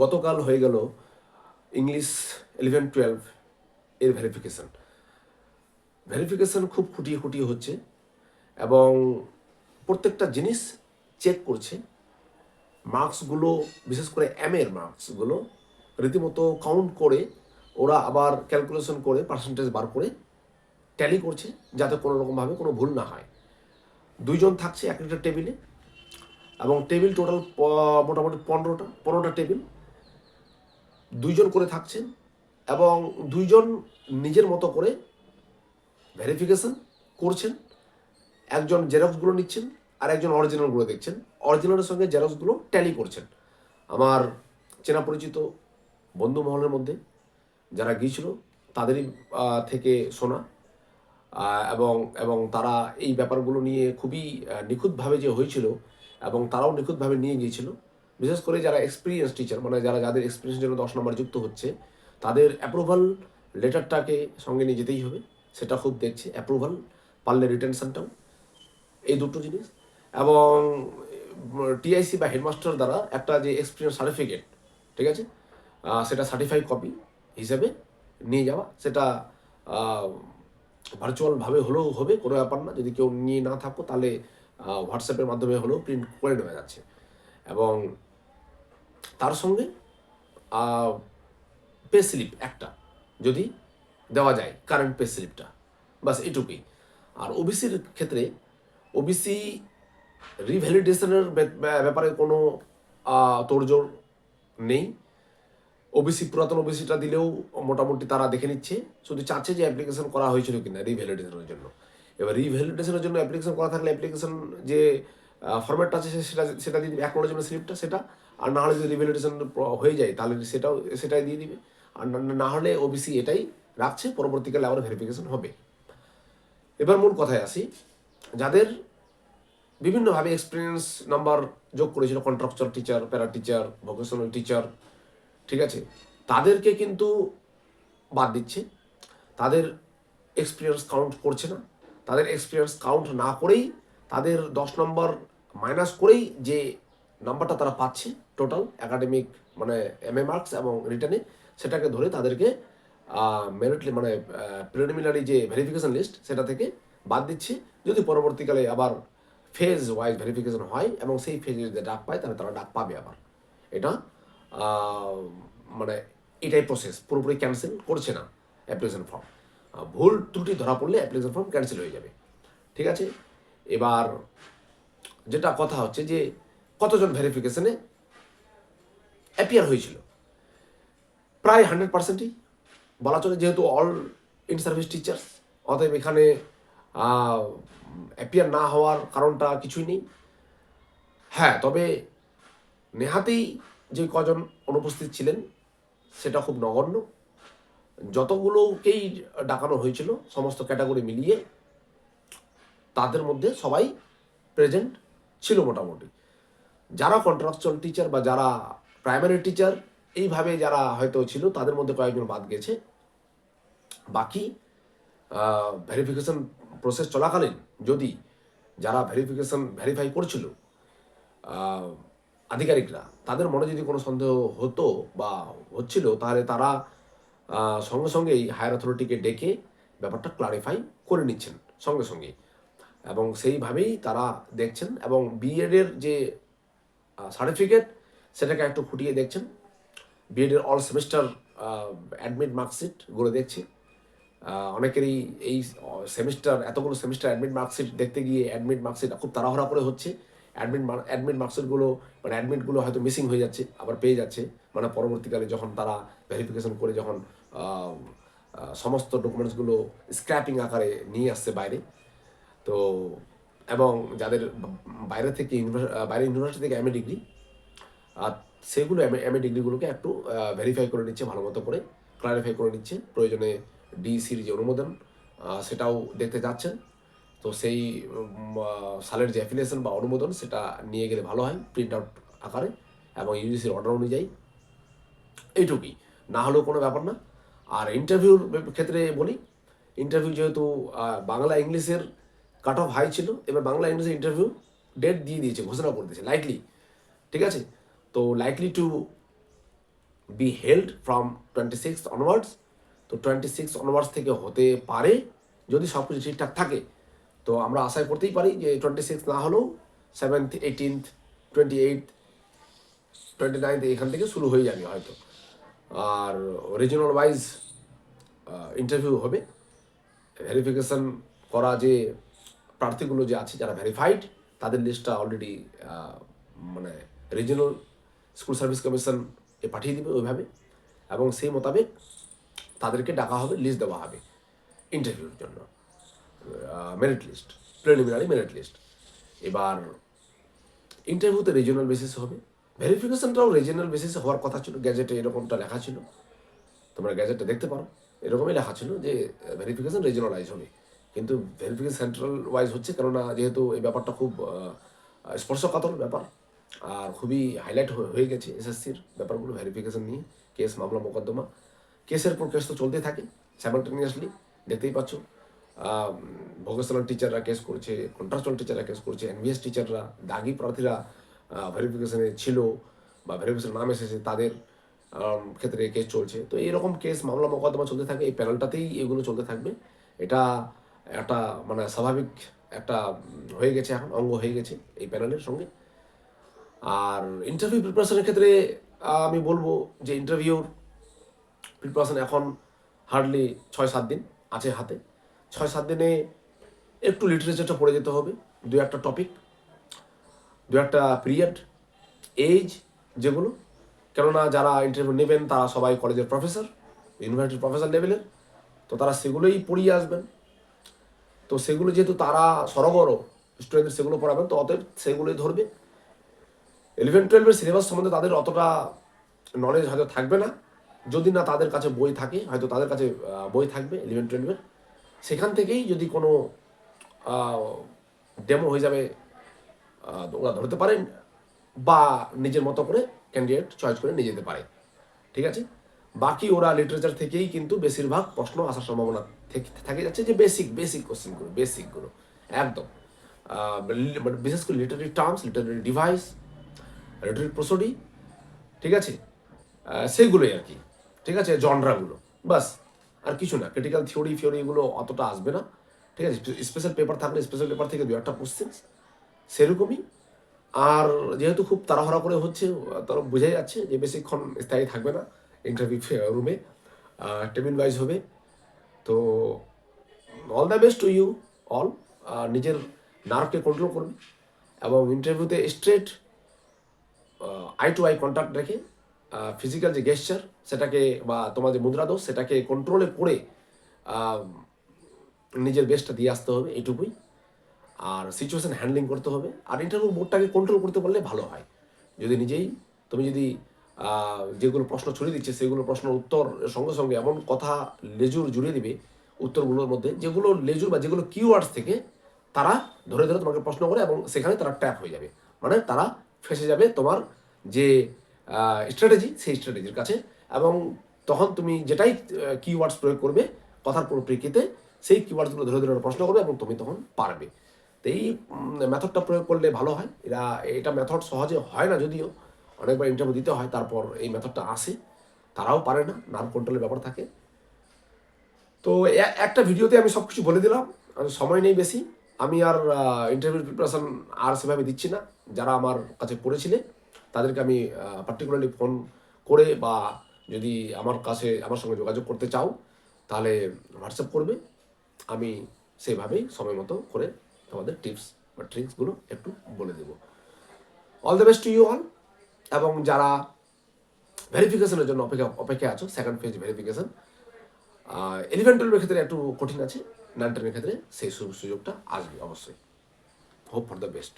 গতকাল হয়ে গেল ইংলিশ ইলেভেন টুয়েলভ এর ভেরিফিকেশান ভেরিফিকেশন খুব খুঁটিয়ে খুঁটিয়ে হচ্ছে এবং প্রত্যেকটা জিনিস চেক করছে। মার্কসগুলো, বিশেষ করে এম এর মার্কসগুলো রীতিমতো কাউন্ট করে ওরা আবার ক্যালকুলেশন করে পার্সেন্টেজ বার করে ট্যালি করছে যাতে কোনো রকমভাবে কোনো ভুল না হয়। দুইজন থাকছে এক একটা টেবিলে এবং টেবিল টোটাল মোটামুটি পনেরোটা পনেরোটা টেবিল দুইজন করে থাকছেন এবং দুইজন নিজের মতো করে ভেরিফিকেশন করছেন। একজন জেরক্সগুলো নিচ্ছেন আর একজন অরিজিনালগুলো দেখছেন। অরিজিনালের সঙ্গে জেরক্সগুলো ট্যালি করছেন। আমার চেনা পরিচিত বন্ধু মহলের মধ্যে যারা গিয়েছিল, তাদেরই থেকে শোনা। এবং এবং তারা এই ব্যাপারগুলো নিয়ে খুবই নিখুঁতভাবে যে হয়েছিল এবং তারাও নিখুঁতভাবে নিয়ে গিয়েছিল বিশেষ করে যারা এক্সপিরিয়েন্স টিচার মানে যারা যাদের এক্সপিরিয়েন্স জন্য দশ নম্বর যুক্ত হচ্ছে, তাদের অ্যাপ্রুভাল লেটারটাকে সঙ্গে নিয়ে যেতেই হবে, সেটা খুব দেখছে অ্যাপ্রুভাল পারলে রিটেনশনটাও এই দুটো জিনিস। এবং টিআইসি বা হেডমাস্টার দ্বারা একটা যে এক্সপিরিয়েন্স সার্টিফিকেট ঠিক আছে? সেটা সার্টিফাই কপি হিসেবে নিয়ে যাওয়া, সেটা ভার্চুয়ালভাবে হলেও হবে, কোনো ব্যাপার না। যদি কেউ নিয়ে না থাকো, তাহলে হোয়াটসঅ্যাপের মাধ্যমে হলেও প্রিন্ট করে নেওয়া যাচ্ছে। এবং তার সঙ্গে পে স্লিপ একটা যদি দেওয়া যায় কারেন্ট পে স্লিপটা বাস এটুকুই। আর ওবিসির ক্ষেত্রে ওবিসি রিভ্যালিডেশনের ব্যাপারে কোনো তোড়জোড় নেই। ওবিসি পুরাতন ওবিসিটা দিলেও মোটামুটি তারা দেখে নিচ্ছে। শুধু চাচ্ছে যে অ্যাপ্লিকেশন করা হয়েছিল কিনা রিভ্যালিডেশনের জন্য। এবার রিভ্যালিডেশনের জন্য অ্যাপ্লিকেশন করা থাকলে অ্যাপ্লিকেশন যে ফরম্যাটটা আছে সেটা সেটা দিয়ে দিবে। অ্যাকনোলজমেন্ট স্লিপটা সেটা। আর না হলে যদি রিভ্যালিডেশন হয়ে যায়, তাহলে সেটাও সেটাই দিয়ে দিবে। আর না হলে ওবিসি এটাই রাখছে, পরবর্তীকালে আবার ভেরিফিকেশন হবে। এবার মূল কথায় আসি। যাদের বিভিন্নভাবে এক্সপিরিয়েন্স নাম্বার যোগ করেছিল contractual teacher para teacher vocational teacher ঠিক আছে? তাদেরকে কিন্তু বাদ দিচ্ছে। তাদের এক্সপিরিয়েন্স কাউন্ট করছে না। তাদের এক্সপিরিয়েন্স কাউন্ট না করেই তাদের দশ নম্বর মাইনাস করেই যে নাম্বারটা তারা পাচ্ছে টোটাল একাডেমিক মানে এম এ মার্কস এবং রিটার্নে সেটাকে ধরে তাদেরকে মেরিটলি মানে প্রিলিমিনারি যে ভেরিফিকেশন লিস্ট সেটা থেকে বাদ দিচ্ছে। যদি পরবর্তীকালে আবার ফেজ ওয়াইজ ভেরিফিকেশন হয় এবং সেই ফেজে যদি ডাক পায়, তাহলে তারা ডাক পাবে আবার। এটা মানে এটাই প্রসেস পুরোপুরি ক্যান্সেল করছে না অ্যাপ্লিকেশন ফর্ম ভুল ত্রুটি ধরা পড়লে অ্যাপ্লিকেশন ফর্ম ক্যান্সেল হয়ে যাবে। ঠিক আছে? এবার যেটা কথা হচ্ছে যে কতজন ভেরিফিকেশনে অ্যাপিয়ার হয়েছিল? প্রায় হান্ড্রেড পার্সেন্টই বলা চলে, যেহেতু অল ইন সার্ভিস টিচার্স অতএব এখানে অ্যাপিয়ার না হওয়ার কারণটা কিছুই নেই। হ্যাঁ তবে নেহাতেই যে কজন অনুপস্থিত ছিলেন, সেটা খুব নগণ্য। যতগুলোকেই ডাকানো হয়েছিল, সমস্ত ক্যাটাগরি মিলিয়ে, তাদের মধ্যে সবাই প্রেজেন্ট ছিল মোটামুটি। যারা কন্ট্রাকচুয়াল টিচার বা যারা প্রাইমারি টিচার এইভাবে যারা হয়তো ছিল, তাদের মধ্যে কয়েকজন বাদ গেছে। বাকি ভেরিফিকেশন প্রসেস চলাকালীন যদি যারা ভেরিফিকেশন ভেরিফাই করছিল আধিকারিকরা, তাদের মনে যদি কোনো সন্দেহ হতো বা হচ্ছিল, তাহলে তারা সঙ্গে সঙ্গেই হায়ার অথরিটিকে ডেকে ব্যাপারটা ক্লারিফাই করে নিচ্ছেন, সঙ্গে সঙ্গেই। এবং সেইভাবেই তারা দেখছেন এবং বিএডের যে সার্টিফিকেট সেটাকে একটু খুঁটিয়ে দেখছেন। বিএডের অল সেমিস্টার অ্যাডমিট মার্কশিটগুলো দেখছে। অনেকেরই এই সেমিস্টার এতগুলো সেমিস্টার অ্যাডমিট মার্কশিট দেখতে গিয়ে অ্যাডমিট মার্কশিট খুব তাড়াহুড়া করে হচ্ছে। অ্যাডমিট অ্যাডমিট মার্কশিটগুলো মানে অ্যাডমিটগুলো হয়তো মিসিং হয়ে যাচ্ছে, আবার পেয়ে যাচ্ছে। মানে পরবর্তীকালে যখন তারা ভেরিফিকেশন করে যখন সমস্ত ডকুমেন্টসগুলো স্ক্র্যাপিং আকারে নিয়ে আসছে বাইরে তো, এবং যাদের বাইরে থেকে বাইরে ইউনিভার্সিটি থেকে এমএ ডিগ্রি আর সেগুলো এমএ এমএ ডিগ্রিগুলোকে একটু ভেরিফাই করে নিচ্ছে, ভালো মতো করে ক্লারিফাই করে নিচ্ছে, প্রয়োজনে ডিসির যে অনুমোদন সেটাও দেখতে যাচ্ছেন। তো সেই সালের যে অ্যাফিলিয়েশন বা অনুমোদন, সেটা নিয়ে গেলে ভালো হয় প্রিন্ট আউট আকারে এবং ইউজিসির অর্ডার অনুযায়ী। এইটুকুই। না হলেও কোনো ব্যাপার না। আর ইন্টারভিউর ক্ষেত্রে বলি ইন্টারভিউ যেহেতু বাংলা, ইংলিশের কাট অফ হাই ছিল, এবার বাংলা ইংলিশের ইন্টারভিউ ডেট দিয়ে দিয়েছে, ঘোষণা করে দিয়েছে লাইকলি ঠিক আছে? তো likely to be held from twenty six onwards তো টোয়েন্টি সিক্স অনওয়ার্ডস থেকে হতে পারে, যদি সব কিছু ঠিকঠাক থাকে, তো আমরা আশা করতেই পারি যে টোয়েন্টি সিক্স না হলেও seventh eighteenth twenty eight twenty ninth এখান থেকে শুরু হয়ে যাবে হয়তো। আর রিজনাল ওয়াইজ ইন্টারভিউ হবে। ভেরিফিকেশন করা যে প্রার্থীগুলো যে আছে যারা ভেরিফাইড তাদের লিস্টটা অলরেডি মানে রিজনাল স্কুল সার্ভিস কমিশন এ পাঠিয়ে দেবে ওইভাবে এবং সেই মোতাবেক তাদেরকে ডাকা হবে লিস্ট দেওয়া হবে ইন্টারভিউর জন্য। Merit list preliminary merit list এবার ইন্টারভিউতে রিজনাল বেসিস হবে। ভেরিফিকেশনটাও রিজনাল বেসিসে হওয়ার কথা ছিল গ্যাজেটে এরকমটা লেখা ছিল। তোমরা গ্যাজেটটা দেখতে পারো। এরকমই লেখা ছিল যে ভেরিফিকেশন রিজনালাইজ হবে। কিন্তু ভেরিফিকেশন সেন্ট্রাল ওয়াইজ হচ্ছে, কেননা যেহেতু এই ব্যাপারটা খুব স্পর্শকাতর ব্যাপার, আর খুবই হাইলাইট হয়ে গেছে এসএসসির ব্যাপারগুলো ভেরিফিকেশন নিয়ে কেস মামলা মোকদ্দমা। কেসের পর কেস তো চলতেই থাকে স্যামালটেনিয়াসলি দেখতেই পাচ্ছ। ভোকেশনাল টিচাররা কেস করছে কন্ট্রাকচুয়াল টিচাররা কেস করছে এনভিএস টিচাররা দাগি প্রার্থীরা ভেরিফিকেশানে ছিল বা ভেরিফিকেশন নাম এসেছে তাদের ক্ষেত্রে কেস চলছে। তো এইরকম কেস মামলা মোকদ্দমা চলতে থাকে, এই প্যানেলটাতেই এগুলো চলতে থাকবে। এটা একটা মানে স্বাভাবিক একটা হয়ে গেছে এখন, অঙ্গ হয়ে গেছে এই প্যানেলের সঙ্গে। আর ইন্টারভিউ প্রিপারেশনের ক্ষেত্রে আমি বলব যে ইন্টারভিউর প্রিপারেশন এখন হার্ডলি ছয় সাত দিন আছে হাতে। ছয় সাত দিনে একটু লিটারেচারটা পড়ে যেতে হবে, দু একটা টপিক দু একটা পিরিয়ড এজ যেগুলো। কেননা যারা ইন্টারভিউ নেবেন, তারা সবাই কলেজের প্রফেসর ইউনিভার্সিটির প্রফেসর লেভেলের তো তারা সেগুলোই পড়িয়ে আসবেন। তো সেগুলো যেহেতু তারা সরগর স্টুডেন্টদের সেগুলো পড়াবেন, তো অতএব সেগুলোই ধরবে। ইলেভেন টুয়েলভের সিলেবাস সম্বন্ধে তাদের অতটা নলেজ হয়তো থাকবে না। যদি না তাদের কাছে বই থাকে, হয়তো তাদের কাছে বই থাকবে ইলেভেন টুয়েলভের সেখান থেকেই যদি কোনো ডেমো হয়ে যাবে ওরা ধরতে পারেন বা নিজের মতো করে ক্যান্ডিডেট চয়েস করে নিয়ে যেতে পারে। ঠিক আছে? বাকি ওরা লিটারেচার থেকেই কিন্তু বেশিরভাগ প্রশ্ন আসার সম্ভাবনা থেকে যাচ্ছে যে বেসিক বেসিক কোশ্চেনগুলো বেসিকগুলো একদম। মানে বিশেষ করে literary terms literary device literary prosody ঠিক আছে? সেগুলোই আর কি, ঠিক আছে? জনরাগুলো বাস, আর কিছু না ক্রিটিক্যাল থিওরি ফিওরি এগুলো অতটা আসবে না, ঠিক আছে? স্পেশাল পেপার থাকলে স্পেশাল পেপার থেকে দু একটা কোশ্চেন সেরকমই। আর যেহেতু খুব তাড়াহড়া করে হচ্ছে তারা বোঝাই যাচ্ছে যে বেশিক্ষণ স্থায়ী থাকবে না ইন্টারভিউ রুমে টেবিল ওয়াইজ হবে। তো all the best to you all নিজের নার্ভকে কন্ট্রোল করবে। এবং ইন্টারভিউতে straight eye to eye contact রেখে ফিজিক্যাল যে গেস্টার সেটাকে বা তোমার যে মুদ্রা দোষ, সেটাকে কন্ট্রোলে করে নিজের বেস্টটা দিয়ে আসতে হবে এইটুকুই আর সিচুয়েশন হ্যান্ডলিং করতে হবে। আর ইন্টারভিউ বোর্ডটাকে কন্ট্রোল করতে পারলে ভালো হয়। যদি নিজেই, তুমি যদি যেগুলো প্রশ্ন ছড়িয়ে দিচ্ছে, সেগুলো প্রশ্নের উত্তর সঙ্গে সঙ্গে এমন কথা লেজুর জুড়ে দিবে উত্তরগুলোর মধ্যে, যেগুলো লেজুর বা যেগুলো কিওয়ার্ডস থেকে তারা ধরে ধরে তোমাকে প্রশ্ন করে এবং সেখানে তারা ট্যাপ হয়ে যাবে। মানে তারা ফেসে যাবে তোমার যে স্ট্র্যাটেজি সেই স্ট্র্যাটেজির কাছে এবং তখন তুমি যেটাই কিওয়ার্ডস প্রয়োগ করবে, কথার পরিপ্রেক্ষিতে সেই কিওয়ার্ডসগুলো ধরে ধরে প্রশ্ন করবে এবং তুমি তখন পারবে। তো এই মেথডটা প্রয়োগ করলে ভালো হয়। এরা, এটা মেথড সহজে হয় না যদিও। অনেকবার ইন্টারভিউ দিতে হয়, তারপর এই মেথডটা আসে। তারাও পারে না, নাম কন্ট্রোলের ব্যাপার থাকে। তো একটা ভিডিওতে আমি সব কিছু বলে দিলাম সময় নেই বেশি। আমি আর ইন্টারভিউ প্রিপারেশন আর সেভাবে দিচ্ছি না। যারা আমার কাছে পড়েছিলে, তাদেরকে আমি পার্টিকুলারলি ফোন করে বা যদি আমার কাছে, আমার সঙ্গে যোগাযোগ করতে চাও, তাহলে হোয়াটসঅ্যাপ করবে। আমি সেভাবেই সময় মতো করে তোমাদের টিপস বা ট্রিক্সগুলো একটু বলে দেবো। All the best to you all এবং যারা ভেরিফিকেশনের জন্য অপেক্ষা অপেক্ষায় আছো সেকেন্ড ফেজ ভেরিফিকেশন ইলেভেন টুয়েলভের ক্ষেত্রে একটু কঠিন আছে নাইন টেনের ক্ষেত্রে সেই সুযোগটা আসবে অবশ্যই। Hope for the best